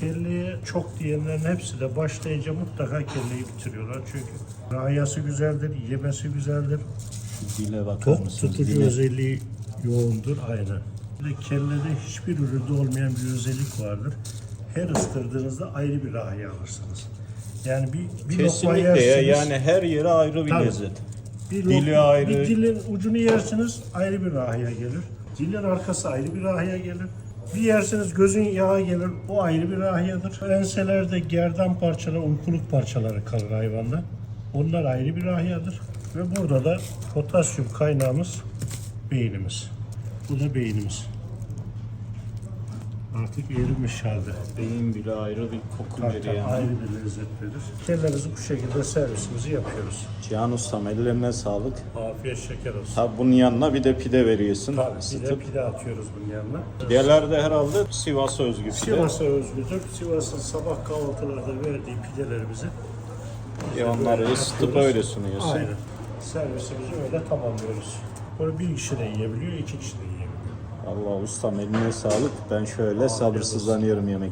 Kelleye çok diyenlerin hepsi de başlayınca mutlaka kelleyi bitiriyorlar. Çünkü rahiyası güzeldir, yemesi güzeldir. Dile bakar Tok mısınız? tutucu Dile. özelliği yoğundur aynen. De kellede hiçbir üründe olmayan bir özellik vardır. Her ıstırdığınızda ayrı bir rahiye alırsınız. Yani bir, bir lokma Kesinlikle yersiniz. ya. Yani her yere ayrı bir Tabii. lezzet. Bir Dili lokma- ayrı. Bir dilin ucunu yersiniz ayrı bir rahiye gelir. Dilin arkası ayrı bir rahiye gelir. Bir yersiniz gözün yağı gelir o ayrı bir rahiyedir. Enselerde gerdan parçaları, uykuluk parçaları kalır hayvanda. Onlar ayrı bir rahiyedir. Ve burada da potasyum kaynağımız beynimiz. Bu da beynimiz. Artık erimiş halde. Beyin bile ayrı bir koku veriyor yani. ayrı bir lezzet verir. Kellemizi bu şekilde servisimizi yapıyoruz. Cihan Ustam ellerine sağlık. Afiyet şeker olsun. Tabi bunun yanına bir de pide veriyorsun. Tabii bir de ısıtıp. pide atıyoruz bunun yanına. Pideler de herhalde Sivas'a özgü pide. Sivas'a özgüdür. Sivas'ın sabah kahvaltılarda verdiği pidelerimizi E onları ısıtıp yapıyoruz. öyle sunuyorsun. Aynen. Servisimizi öyle tamamlıyoruz. Bunu bir kişi de yiyebiliyor, iki kişi de yiyebiliyor. Allah ustam eline sağlık. Ben şöyle sabırsızlanıyorum yemek